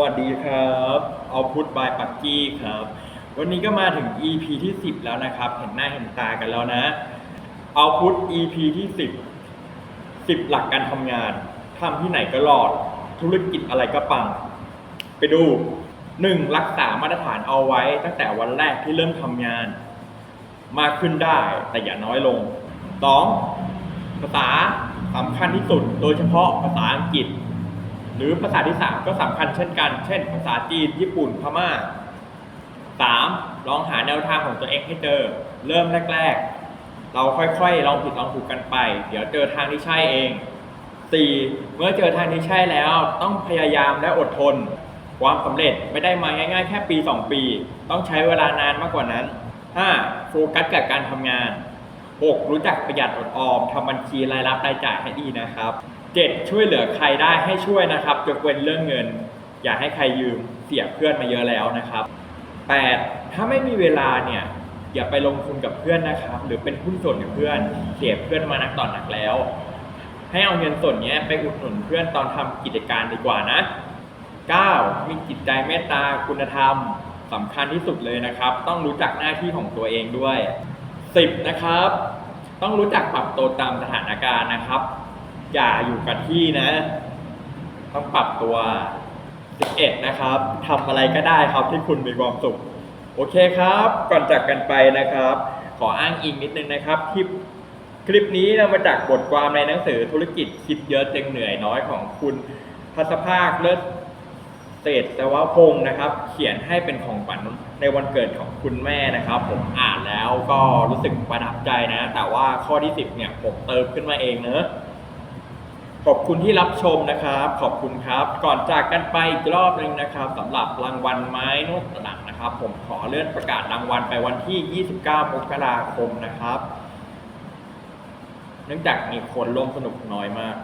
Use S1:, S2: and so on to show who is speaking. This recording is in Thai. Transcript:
S1: วัสดีครับเอาพุทบายปักกี้ครับ วันนี้ก็มาถึง EP ที่ 10 แล้วนะครับ เห็นหน้าเห็นตากันแล้วนะเอาพุท EP ที่ 10 10 หลักการทำงานทำที่ไหนก็รอด ธุรกิจอะไรก็ปัง ไปดู 1. รักษามาตรฐานเอาไว้ตั้งแต่วันแรกที่เริ่มทำงาน มากขึ้นได้แต่อย่าน้อยลง 2. ภาษาสำคัญที่สุด โดยเฉพาะภาษาอังกฤษ หรือภาษาที่ 3 ก็สำคัญเช่นกัน เช่น ภาษาจีน ญี่ปุ่น พม่า 3. ลองหาแนวทางของตัวเองให้เจอ เริ่มแรก ๆ เราค่อยๆ ลองผิดลองถูกกันไป เดี๋ยวเจอทางที่ใช่เอง 4. เมื่อเจอทางที่ใช่แล้ว ต้องพยายามและอดทน ความสำเร็จไม่ได้มาง่าย ๆ แค่ปี 2 ปี ต้องใช้เวลานานมากกว่านั้น 5. โฟกัสกับการทำงาน 6. รู้จักประหยัดอดออมทำบัญชีรายรับรายจ่ายให้ดีนะครับ 7. ช่วยเหลือใครได้ให้ช่วยนะครับยกเว้นเรื่องเงิน อย่าให้ใครยืมเสียเพื่อนมาเยอะแล้วนะครับ 8. ถ้าไม่มีเวลาเนี่ยอย่าไปลงทุนกับเพื่อนนะครับ หรือเป็นหุ้นส่วนกับเพื่อน เสียเพื่อนมานักต่อนหนักแล้ว ให้เอาเงินส่วนนี้ไปอุดหนุนเพื่อนตอนทำกิจการดีกว่านะ 9. มีจิตใจเมตตาคุณธรรมสำคัญที่สุดเลยนะครับ ต้องรู้จักหน้าที่ของตัวเองด้วย 10. นะครับ ต้องรู้จักปรับตัวตามสถานการณ์นะครับ อย่าอยู่กับที่นะ ต้องปรับตัว11นะครับทำอะไรก็ได้ครับที่คุณมีความสุข โอเคครับ ก่อนจากกันไปนะครับ ขออ้างอิงนิดนึงนะครับ คลิปคลิปนี้นำมาจากบทความในหนังสือธุรกิจคิดเยอะจึงเหนื่อยน้อยของคุณพัสภาคเลิศเศษฐวพงศ์นะครับ เขียนให้เป็นของขวัญในวันเกิดของคุณแม่นะครับ ผมอ่านแล้วก็รู้สึกประทับใจนะ แต่ว่าข้อที่ 10เนี่ยผมเติมขึ้นมาเองเนอะ ขอบคุณที่รับชมนะครับ ขอบคุณครับ ก่อนจากกันไปอีกรอบหนึ่งนะครับสำหรับรางวัลไม้นวดตลักนะครับ ผมขอเลื่อนประกาศรางวัลไปวันที่ 29 มกราคมนะครับ เนื่องจากมีคนร่วมสนุกน้อยมาก